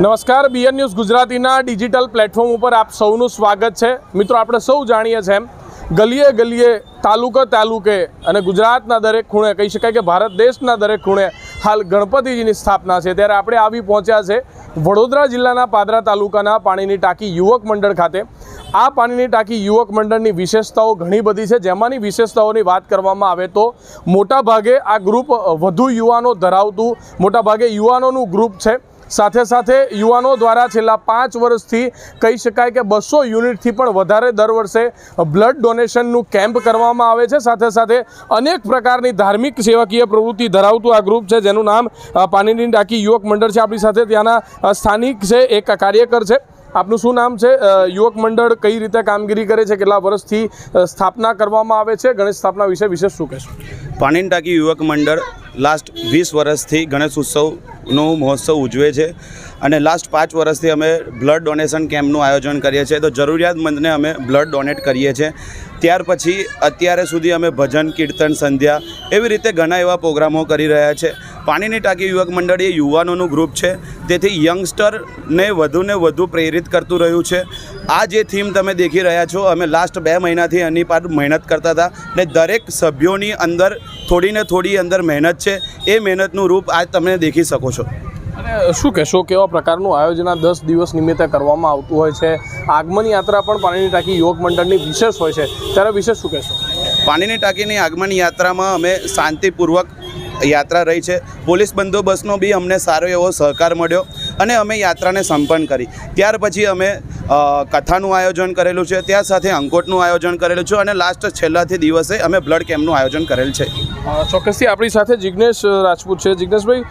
નમસ્કાર BN news ગુજરાતીના digital platform ઉપર આપ સૌનું સ્વાગત છે. મિત્રો, આપણે સૌ જાણીએ છીએ એમ, ગલીએ ગલીએ, તાલુકે તાલુકે અને ગુજરાતના દરેક ખૂણે, કહી શકાય કે ભારત દેશના દરેક ખૂણે હાલ ગણપતિજીની સ્થાપના છે. ત્યારે આપણે આવી પહોંચ્યા છે વડોદરા જિલ્લાના પાદરા તાલુકાના પાણીની ટાંકી યુવક મંડળ ખાતે. આ પાણીની ટાંકી યુવક મંડળની વિશેષતાઓ ઘણી બધી છે. જેમાંની વિશેષતાઓની વાત કરવામાં આવે તો મોટાભાગે આ ગ્રુપ વધુ યુવાનો ધરાવતું, મોટાભાગે યુવાનોનું ગ્રુપ છે. સાથે સાથે યુવાનો દ્વારા છેલ્લા પાંચ વર્ષથી કહી શકાય કે બસો યુનિટથી પણ વધારે દર વર્ષે બ્લડ ડોનેશનનું કેમ્પ કરવામાં આવે છે. સાથે સાથે અનેક પ્રકારની ધાર્મિક સેવાકીય પ્રવૃત્તિ ધરાવતું આ ગ્રુપ છે જેનું નામ અ, પાણીની ટાંકી યુવક મંડળ છે. આપણી સાથે ત્યાંના સ્થાનિક છે એક કાર્યકર છે. આપનું શું નામ છે? યુવક મંડળ કઈ રીતે કામગીરી કરે છે? કેટલા વર્ષથી સ્થાપના કરવામાં આવે છે? ગણેશ સ્થાપના વિશે વિશેષ શું કહેશો? પાણીની ટાંકી યુવક મંડળ લાસ્ટ વીસ વર્ષથી ગણેશ ઉત્સવનો મહોત્સવ ઉજવે છે અને લાસ્ટ પાંચ વર્ષથી અમે બ્લડ ડોનેશન કેમ્પનું આયોજન કરીએ છીએ. તો જરૂરિયાતમંદને અમે બ્લડ ડોનેટ કરીએ છીએ. ત્યાર પછી અત્યારે સુધી અમે ભજન, કીર્તન, સંધ્યા એવી રીતે ઘણા એવા પ્રોગ્રામો કરી રહ્યા છે. પાણીની ટાંકી યુવક મંડળ એ યુવાનોનું ગ્રુપ છે. તેથી યંગસ્ટરને વધુને વધુ પ્રેરિત કરતું રહ્યું છે. આ જે થીમ તમે દેખી રહ્યા છો અમે લાસ્ટ બે મહિનાથી એની પર મહેનત કરતા હતા ને દરેક સભ્યોની અંદર થોડી ને થોડી અંદર મહેનત છે. એ મહેનતનું રૂપ આજ તમે દેખી શકો છો. અને શું કહેશો કેવા પ્રકારનું આયોજન આ દસ દિવસ નિમિત્તે કરવામાં આવતું હોય છે? આગમન યાત્રા પણ પાણીની ટાંકી યુવક મંડળની વિશેષ હોય છે. ત્યારે વિશેષ શું કહેશો? પાણીની ટાંકીની આગમન યાત્રામાં અમે શાંતિપૂર્વક યાત્રા રહી છે. પોલીસ બંદોબસ્તનો બી અમને સારો એવો સહકાર મળ્યો અને અમે યાત્રાને સંપન્ન કરી. ત્યાર પછી અમે કથાનું આયોજન કરેલું છે. ત્યાં સાથે અંકોટનું આયોજન કરેલું છે અને લાસ્ટ છેલ્લાથી દિવસે અમે બ્લડ કેમ્પનું આયોજન કરેલ છે. ચોક્કસથી આપણી સાથે જિજ્ઞેશ રાજપૂત છે. જિજ્ઞેશભાઈ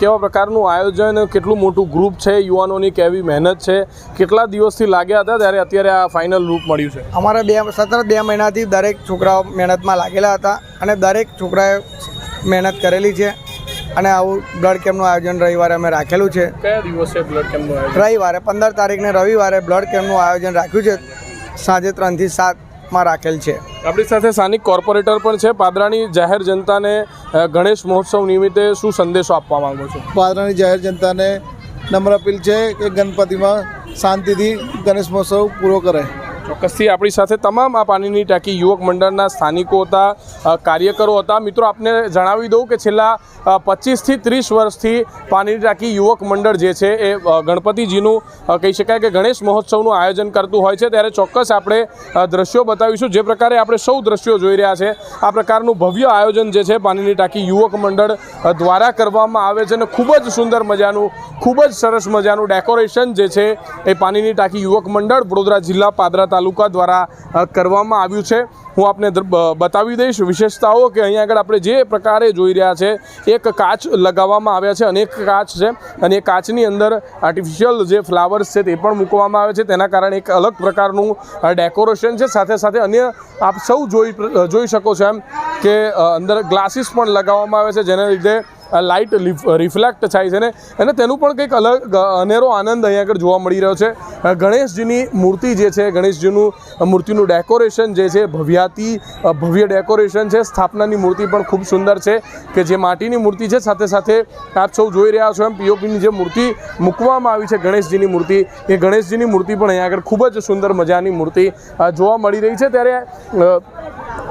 કેવા પ્રકારનું આયોજન કેટલું મોટું ગ્રુપ છે યુવાનોની કેવી મહેનત છે કેટલા દિવસથી લાગ્યા હતા ત્યારે અત્યારે આ ફાઇનલ રૂપ મળ્યું છે? અમારા બે સતત બે મહિનાથી દરેક છોકરાઓ મહેનતમાં લાગેલા હતા અને દરેક છોકરાએ મહેનત કરેલી છે અને આવું બ્લડ કેમ્પનું આયોજન રવિવારે અમે રાખેલું છે. કયા દિવસે બ્લડ કેમ્પનું આયોજન? રવિવારે પંદર તારીખને રવિવારે બ્લડ કેમ્પનું આયોજન રાખ્યું છે. સાંજે ત્રણથી સાતમાં રાખેલ છે. આપણી સાથે સ્થાનિક કોર્પોરેટર પણ છે. પાદરાની જાહેર જનતાને ગણેશ મહોત્સવ નિમિત્તે શું સંદેશો આપવા માંગો છો? પાદરાની જાહેર જનતાને નમ્ર અપીલ છે કે ગણપતિમાં શાંતિથી ગણેશ મહોત્સવ પૂરો કરે ચોક્કસથી આપણી સાથે તમામ આ પાણીની ટાંકી યુવક મંડળના સ્થાનિકો હતા કાર્યકરો હતા. મિત્રો, આપને જણાવી દઉં કે છેલ્લા પચીસથી ત્રીસ વર્ષથી પાણીની ટાંકી યુવક મંડળ જે છે એ ગણપતિજીનું કહી શકાય કે ગણેશ મહોત્સવનું આયોજન કરતું હોય છે. ત્યારે ચોક્કસ આપણે દ્રશ્યો બતાવીશું. જે પ્રકારે આપણે સૌ દ્રશ્યો જોઈ રહ્યા છે, આ પ્રકારનું ભવ્ય આયોજન જે છે પાણીની ટાંકી યુવક મંડળ દ્વારા કરવામાં આવે છે. અને ખૂબ જ સુંદર મજાનું, ખૂબ જ સરસ મજાનું ડેકોરેશન જે છે એ પાણીની ટાંકી યુવક મંડળ વડોદરા જિલ્લા પાદરા તાલુકા દ્વારા કરવામાં આવ્યું છે. હું આપને બતાવી દઈશ વિશેષતાઓ કે અહીંયા આગળ આપણે જે પ્રકારે જોઈ રહ્યા છે, એક કાચ લગાવવામાં આવ્યા છે, અનેક કાચ છે, અને એ કાચની અંદર આર્ટિફિશિયલ જે ફ્લાવર્સ છે તે પણ મૂકવામાં આવે છે. તેના કારણે એક અલગ પ્રકારનું ડેકોરેશન છે. સાથે સાથે અન્ય આપ સૌ જોઈ જોઈ શકો છો એમ કે અંદર ગ્લાસીસ પણ લગાવવામાં આવે છે, જેના લીધે લાઇટ રિફ્લેક્ટ થાય છે ને? અને તેનું પણ કંઈક અલગ અનેરો આનંદ અહીંયા આગળ જોવા મળી રહ્યો છે. ગણેશજીની મૂર્તિ જે છે, ગણેશજીનું મૂર્તિનું ડેકોરેશન જે છે, ભવ્યાતિ ભવ્ય ડેકોરેશન છે, સ્થાપનાની મૂર્તિ પણ ખૂબ સુંદર છે કે જે માટીની મૂર્તિ છે. સાથે સાથે આપ સૌ જોઈ રહ્યા છો એમ પીઓપીની જે મૂર્તિ મૂકવામાં આવી છે, ગણેશજીની મૂર્તિ. એ ગણેશજીની મૂર્તિ પણ અહીંયા આગળ ખૂબ જ સુંદર મજાની મૂર્તિ જોવા મળી રહી છે. ત્યારે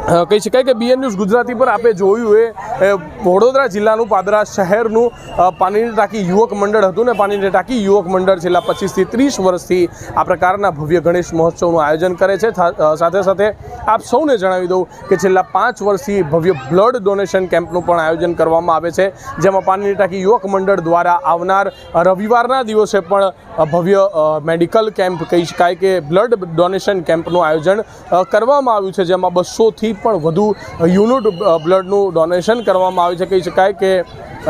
કહી શકાય કે બીએન ન્યૂઝ ગુજરાતી પર આપણે જોયું એ વડોદરા જિલ્લાનું પાદરા શહેરનું પાણીની ટાંકી યુવક મંડળ હતું ને પાણીની ટાંકી યુવક મંડળ છેલ્લા પચીસથી ત્રીસ વર્ષથી આ પ્રકારના ભવ્ય ગણેશ મહોત્સવનું આયોજન કરે છે. સાથે સાથે આપ સૌને જણાવી દઉં કે છેલ્લા પાંચ વર્ષથી ભવ્ય બ્લડ ડોનેશન કેમ્પનું પણ આયોજન કરવામાં આવે છે, જેમાં પાણીની ટાંકી યુવક મંડળ દ્વારા આવનાર રવિવારના દિવસે પણ ભવ્ય મેડિકલ કેમ્પ કહી શકાય કે બ્લડ ડોનેશન કેમ્પનું આયોજન કરવામાં આવ્યું છે, જેમાં બસોથી પણ વધુ યુનિટ બ્લડનું ડોનેશન કરવામાં આવે છે, કહી શકાય કે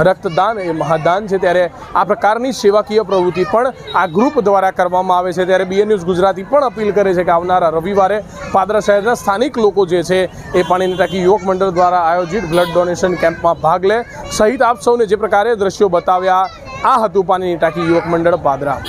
રક્તદાન એ મહાદાન છે. ત્યારે આ પ્રકારની સેવાકીય પ્રવૃત્તિ પણ આ ગ્રુપ દ્વારા કરવામાં આવે છે. ત્યારે બીએ ન્યૂઝ ગુજરાતી પણ અપીલ કરે છે કે આવનારા રવિવારે પાદરા શહેરના સ્થાનિક લોકો જે છે એ પાણીની ટાંકી યુવક મંડળ દ્વારા આયોજિત બ્લડ ડોનેશન કેમ્પમાં ભાગ લે. સહિત આપ સૌને જે પ્રકારે દ્રશ્યો બતાવ્યા, આ હતું પાણીની ટાંકી યુવક મંડળ પાદરા.